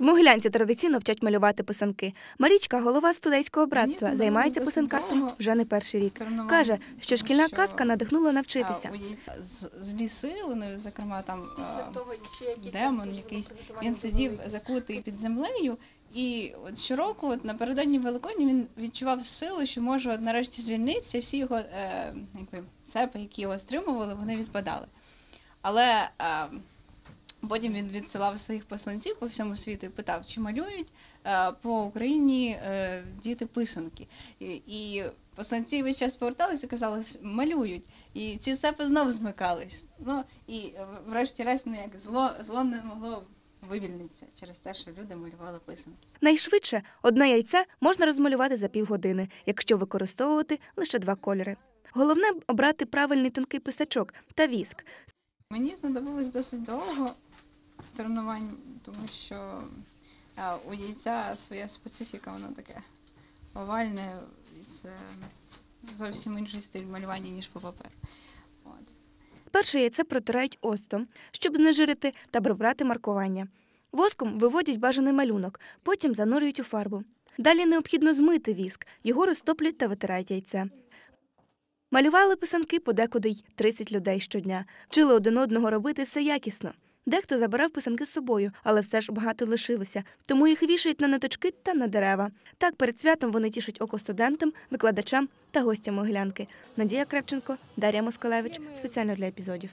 В Могилянці традиційно вчать малювати писанки. Марічка, голова студентського братства, займається писанкарством вже не перший рік. Каже, що шкільна казка надихнула навчитися. а, з- злі сили, ну, зокрема там Після того демон якийсь, він сидів закутий під землею, і от щороку, от напередодні Великодні, він відчував силу, що може от нарешті звільнитися, всі його е, якби, цепи, які його стримували, вони відпадали. Але е, потім він відсилав своїх посланців по всьому світу і питав, чи малюють е, по Україні е, діти писанки. І, посланці весь час поверталися і казали, «С- малюють. І ці цепи знову змикались. Ну і е, врешті-решт, ну як зло, зло не могло вивільнитися через те, що люди малювали писанки. Найшвидше одне яйце можна розмалювати за півгодини, якщо використовувати лише два кольори. Головне обрати правильний тонкий писачок та віск. Мені знадобилось досить довго тренувань, тому що а, у яйця своя специфіка, воно таке овальне, і це зовсім інший стиль малювання, ніж по паперу. Перше яйце протирають остом, щоб знежирити та прибрати маркування. Воском виводять бажаний малюнок, потім занурюють у фарбу. Далі необхідно змити віск, його розтоплюють та витирають яйце. Малювали писанки подекуди й 30 людей щодня, вчили один одного робити все якісно. Дехто забирав писанки з собою, але все ж багато лишилося, тому їх вішають на ниточки та на дерева. Так перед святом вони тішать око студентам, викладачам та гостям Могилянки. Надія Крепченко, Дар'я Москалевич. Спеціально для епізодів.